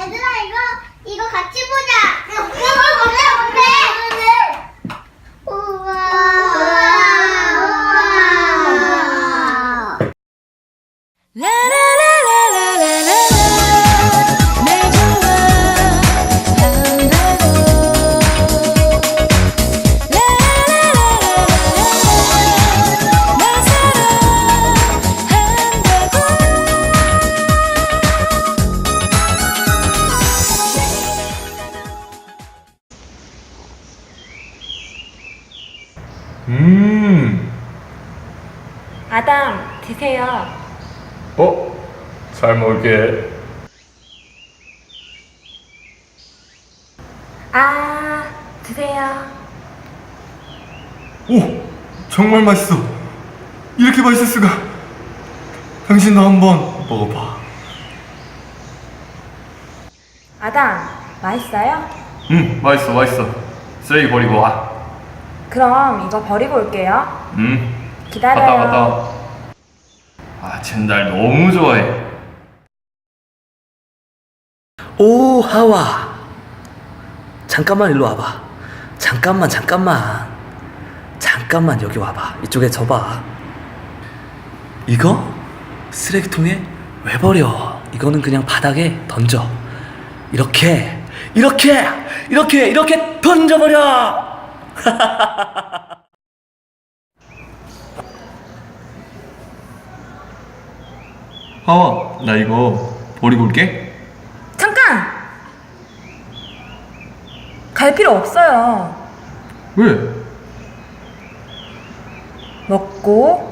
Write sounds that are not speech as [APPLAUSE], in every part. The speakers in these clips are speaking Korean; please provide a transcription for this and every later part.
얘들아 이거 이거 같이 보자. 이거 뭔데 뭔데? 우와. 우와. 우와. 라라라 음, 아담, 드세요. 어? 잘 먹을게. 아, 드세요. 오, 정말 맛있어. 이렇게 맛있을 수가. 당신도 한번 먹어봐. 아담, 맛있어요? 음, 맛있어, 맛있어. 쓰레기 버리고 와. 그럼 이거 버리고 올게요. 음, 기다려요. 갔다 갔다. 와. 아, 젠달 너무 좋아해. 오 하와 잠깐만 일로 와봐 잠깐만 잠깐만 잠깐만 여기 와봐 이쪽에 접봐 이거 쓰레기통에 왜 버려 이거는 그냥 바닥에 던져 이렇게 이렇게 이렇게 이렇게 던져버려 하와, [LAUGHS] 나 이거 버리고 올게. 잠깐! 갈 필요 없어요. 왜? 먹고,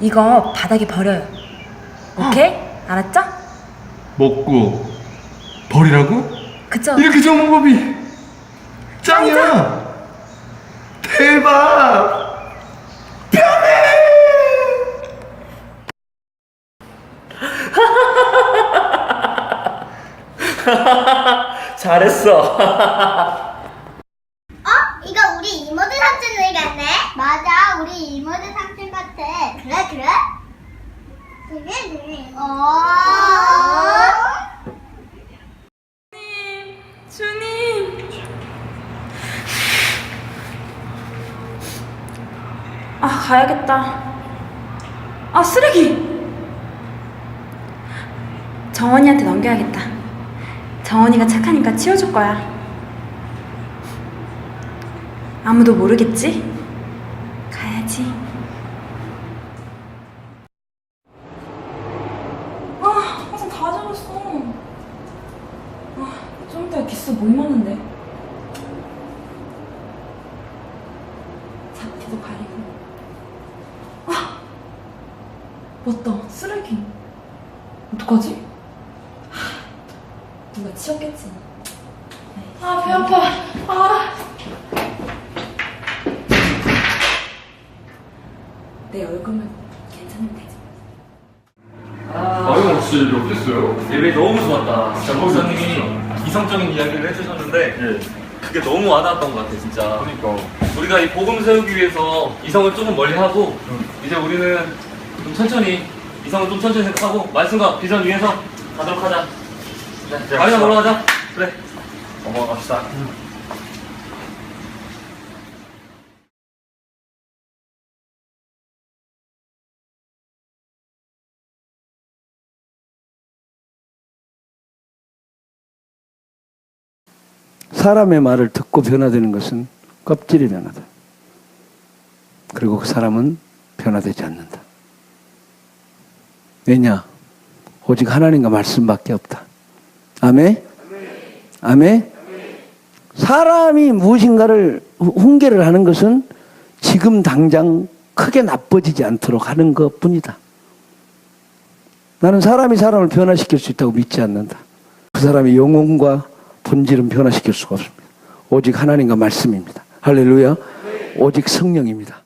이거 바닥에 버려요. 오케이? 알았죠? 먹고 버리라고? 그쵸? 이렇게 좋은 방법이 짱이야! 대박! [LAUGHS] 잘했어 어? 이거 우리 이모들 삼촌 왜 같네? 맞아, 우리 이모들 삼촌 같아. 그래, 그래? 그래, 그래. 어. 주님. 아, 가야겠다. 아, 쓰레기! 정원이한테 넘겨야겠다. 정원이가 착하니까 치워줄 거야. 아무도 모르겠지? 가야지. 아, 화장 다 젖었어. 아, 좀 이따 기스 뭐 입었는데? 잡티도 가리고. 아! 맞다, 쓰레기. 어떡하지? 하, 누가 치웠겠지. 아, 배 아파. 아. 내 얼굴만 괜찮으면 되지. 아, 이거 진짜 이렇게 어땠어요? 예배 너무 좋았다. 진짜 목사님이 이성적인 이야기를 해주셨는데 그게 너무 와닿았던 것 같아 진짜. 그러니까 우리가 이 복음 세우기 위해서 이성을 조금 멀리하고 이제 우리는 좀 천천히 이성을 좀 천천히 생각하고 말씀과 비전 위해서 가도록 하자. 네, 아이나 놀러 가자. 그래. 넘어갑시다 사람의 말을 듣고 변화되는 것은 껍질이 변화다. 그리고 그 사람은 변화되지 않는다. 왜냐? 오직 하나님과 말씀밖에 없다. 아멘? 아멘? 사람이 무엇인가를 훈계를 하는 것은 지금 당장 크게 나빠지지 않도록 하는 것 뿐이다. 나는 사람이 사람을 변화시킬 수 있다고 믿지 않는다. 그 사람의 영혼과 본질은 변화시킬 수가 없습니다. 오직 하나님과 말씀입니다. 할렐루야. 오직 성령입니다.